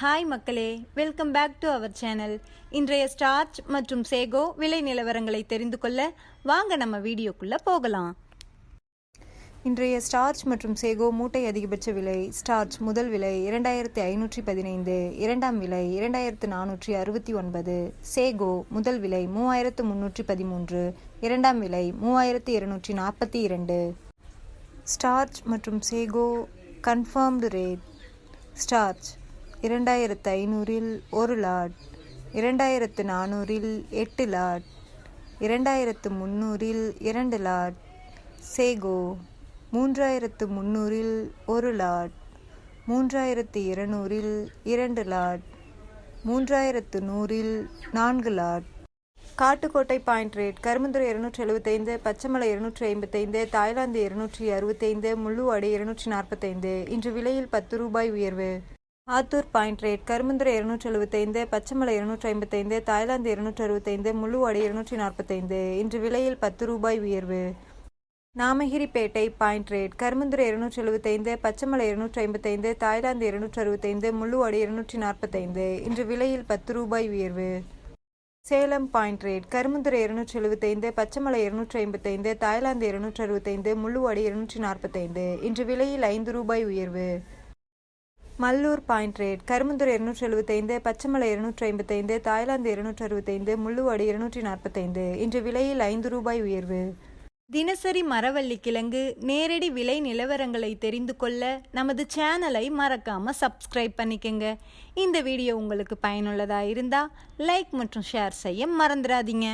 Hi மக்களே. Welcome back to our channel இன்றைய starch மற்றும் சேகோ விலை நிலவரங்களை தெரிந்து கொள்ள வாங்க நம்ம வீடியோக்குள்ளே போகலாம். இன்றைய ஸ்டார்ச் மற்றும் சேகோ மூட்டை அதிகபட்ச விலை ஸ்டார்ச் முதல் விலை இரண்டாயிரத்தி ஐநூற்றி பதினைந்து இரண்டாம் விலை இரண்டாயிரத்து நானூற்றி அறுபத்தி ஒன்பது சேகோ முதல் விலை மூவாயிரத்து முன்னூற்றி பதிமூன்று இரண்டாம் விலை மூவாயிரத்து இருநூற்றி நாற்பத்தி இரண்டு. ஸ்டார்ச் மற்றும் சேகோ கன்ஃபர்ம்டு ரேட் ஸ்டார்ச் இரண்டாயிரத்து ஐநூறில் ஒரு லாட் இரண்டாயிரத்து நானூறில் எட்டு லாட் இரண்டாயிரத்து முந்நூறில் இரண்டு லாட் சேகோ மூன்றாயிரத்து முந்நூறில் ஒரு லாட் மூன்றாயிரத்து இருநூறில் இரண்டு லாட் மூன்றாயிரத்து நூறில் நான்கு lot. Kattukottai point rate Karumandurai இருநூற்றி எழுபத்தைந்து பச்சைமலை இருநூற்றி ஐம்பத்தைந்து தாய்லாந்து இருநூற்றி அறுபத்தைந்து முள்ளுவாடி இருநூற்றி நாற்பத்தைந்து இன்று விலையில் பத்து ரூபாய் உயர்வு. ஆத்தூர் பாயிண்ட் ரேட் கருமந்துரை இருநூற்றி எழுபத்தைந்து பச்சைமலை இருநூற்றி ஐம்பத்தைந்து தாய்லாந்து இருநூற்றி அறுபத்தைந்து முள்ளுவாடி இருநூற்றி நாற்பத்தைந்து இன்று விலையில் பத்து ரூபாய் உயர்வு. நாமகிரிப்பேட்டை பாயிண்ட் ரேட் கருமந்துரை இருநூற்றி எழுபத்தைந்து பச்சைமலை இருநூற்றி ஐம்பத்தைந்து தாய்லாந்து இருநூற்றி அறுபத்தைந்து முள்ளுவாடி இருநூற்றி நாற்பத்தைந்து இன்று விலையில் பத்து ரூபாய் உயர்வு. சேலம் பாயிண்ட் ரேட் கருமந்துரை இருநூற்றி எழுபத்தைந்து பச்சைமலை இருநூற்றி ஐம்பத்தைந்து தாய்லாந்து இருநூற்றி அறுபத்தைந்து முள்ளுவாடி இருநூற்றி நாற்பத்தைந்து இன்று விலையில் ஐந்து ரூபாய் உயர்வு. மல்லூர் பாயிண்ட் ரேட் கருமந்துறை இருநூற்றி எழுபத்தைந்து பச்சைமலை இருநூற்றி ஐம்பத்தைந்து தாய்லாந்து இருநூற்றி அறுபத்தைந்து முள்ளுவாடி இருநூற்றி நாற்பத்தைந்து இன்று விலையில் ஐந்து ரூபாய் உயர்வு. தினசரி மரவள்ளி கிழங்கு நேரடி விலை நிலவரங்களை தெரிந்து கொள்ள நமது சேனலை மறக்காம சப்ஸ்கிரைப் பண்ணிக்கங்க. இந்த வீடியோ உங்களுக்கு பயனுள்ளதா இருந்தா லைக் மற்றும் ஷேர் செய்ய மறந்துடாதீங்க.